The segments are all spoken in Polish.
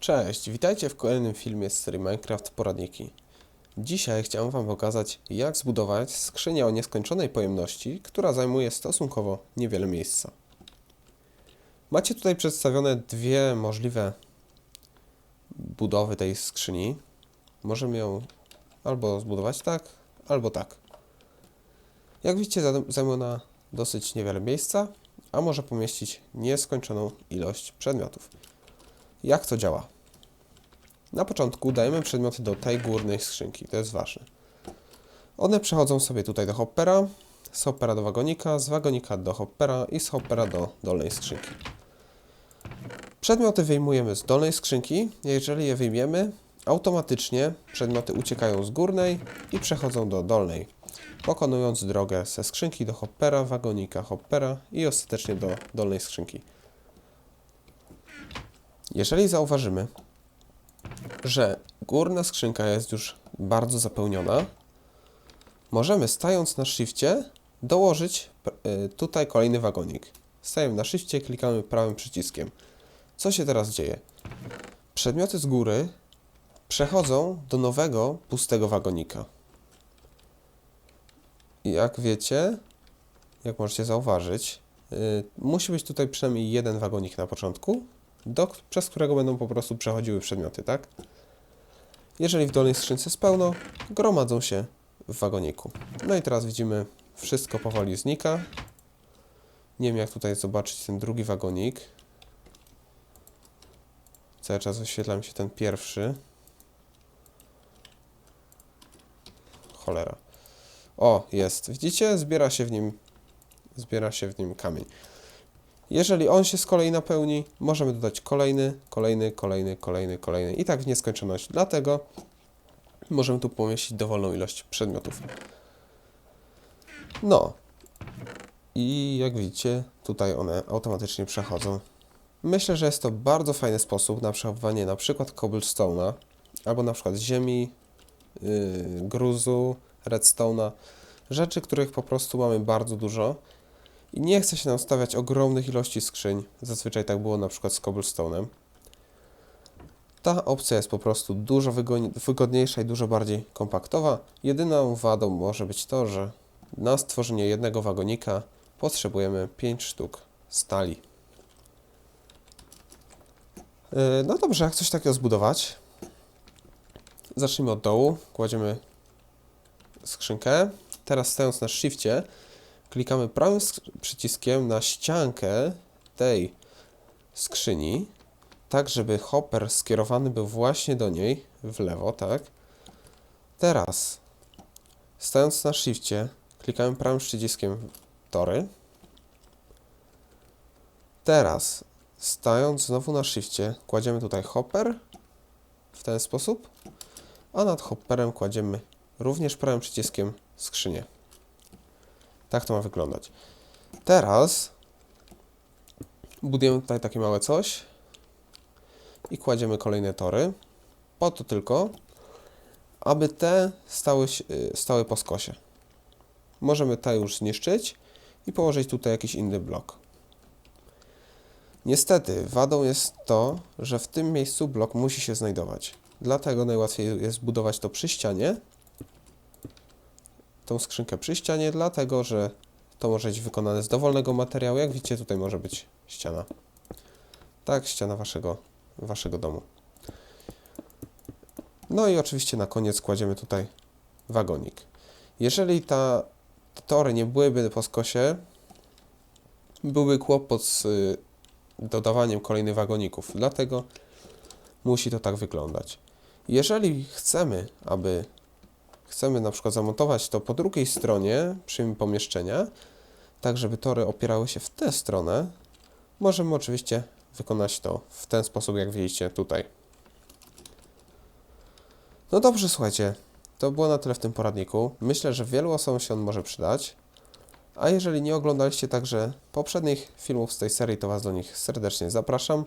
Cześć, witajcie w kolejnym filmie z serii Minecraft Poradniki. Dzisiaj chciałem Wam pokazać, jak zbudować skrzynię o nieskończonej pojemności, która zajmuje stosunkowo niewiele miejsca. Macie tutaj przedstawione dwie możliwe budowy tej skrzyni. Możemy ją albo zbudować tak, albo tak. Jak widzicie, za- zajmuje ona dosyć niewiele miejsca, a może pomieścić nieskończoną ilość przedmiotów. Jak to działa? Na początku dajemy przedmioty do tej górnej skrzynki, to jest ważne. One przechodzą sobie tutaj do hoppera, z hoppera do wagonika, z wagonika do hoppera i z hoppera do dolnej skrzynki. Przedmioty wyjmujemy z dolnej skrzynki. Jeżeli je wyjmiemy, automatycznie przedmioty uciekają z górnej i przechodzą do dolnej, pokonując drogę ze skrzynki do hoppera, wagonika, hoppera i ostatecznie do dolnej skrzynki. Jeżeli zauważymy, że górna skrzynka jest już bardzo zapełniona, możemy stając na shifcie dołożyć y, tutaj kolejny wagonik. Stajemy na shifcie, klikamy prawym przyciskiem. Co się teraz dzieje? Przedmioty z góry przechodzą do nowego, pustego wagonika. I jak wiecie, jak możecie zauważyć, y, musi być tutaj przynajmniej jeden wagonik na początku, do, przez którego będą po prostu przechodziły przedmioty, tak? Jeżeli w dolnej skrzynce jest pełno, gromadzą się w wagoniku. No i teraz widzimy, wszystko powoli znika. Nie wiem, jak tutaj zobaczyć ten drugi wagonik. Cały czas wyświetla mi się ten pierwszy. Cholera. O, jest. Widzicie? Zbiera się w nim zbiera się w nim kamień. Jeżeli on się z kolei napełni, możemy dodać kolejny, kolejny, kolejny, kolejny, kolejny i tak w nieskończoność. Dlatego możemy tu pomieścić dowolną ilość przedmiotów. No. I jak widzicie, tutaj one automatycznie przechodzą. Myślę, że jest to bardzo fajny sposób na przechowywanie na przykład cobblestone'a albo na przykład ziemi, yy, gruzu, redstone'a. Rzeczy, których po prostu mamy bardzo dużo. I nie chce się nam stawiać ogromnych ilości skrzyń. Zazwyczaj tak było na przykład z cobblestone'em. Ta opcja jest po prostu dużo wygo- wygodniejsza i dużo bardziej kompaktowa. Jedyną wadą może być to, że na stworzenie jednego wagonika potrzebujemy 5 sztuk stali. Yy, No dobrze, jak coś takiego zbudować? Zacznijmy od dołu. Kładziemy skrzynkę. Teraz stając na shifcie, klikamy prawym sk- przyciskiem na ściankę tej skrzyni, tak żeby hopper skierowany był właśnie do niej, w lewo, tak? Teraz, stając na shifcie, klikamy prawym przyciskiem tory. Teraz, stając znowu na shifcie, kładziemy tutaj hopper w ten sposób, a nad hopperem kładziemy również prawym przyciskiem skrzynię. Tak to ma wyglądać. Teraz budujemy tutaj takie małe coś i kładziemy kolejne tory. Po to tylko, aby te stały, stały po skosie. Możemy te już zniszczyć i położyć tutaj jakiś inny blok. Niestety, wadą jest to, że w tym miejscu blok musi się znajdować. Dlatego najłatwiej jest budować to przy ścianie. Tą skrzynkę przy ścianie, dlatego że to może być wykonane z dowolnego materiału. Jak widzicie, tutaj może być ściana. Tak, ściana waszego, waszego domu. No i oczywiście na koniec kładziemy tutaj wagonik. Jeżeli ta tory nie byłyby po skosie, byłby kłopot z y, dodawaniem kolejnych wagoników. Dlatego musi to tak wyglądać. Jeżeli chcemy, aby chcemy na przykład zamontować to po drugiej stronie przy pomieszczenia, tak żeby tory opierały się w tę stronę, możemy oczywiście wykonać to w ten sposób, jak widzicie tutaj. No dobrze, słuchajcie, to było na tyle w tym poradniku. Myślę, że wielu osobom się on może przydać. A jeżeli nie oglądaliście także poprzednich filmów z tej serii, to Was do nich serdecznie zapraszam.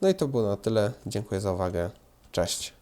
No i to było na tyle. Dziękuję za uwagę. Cześć.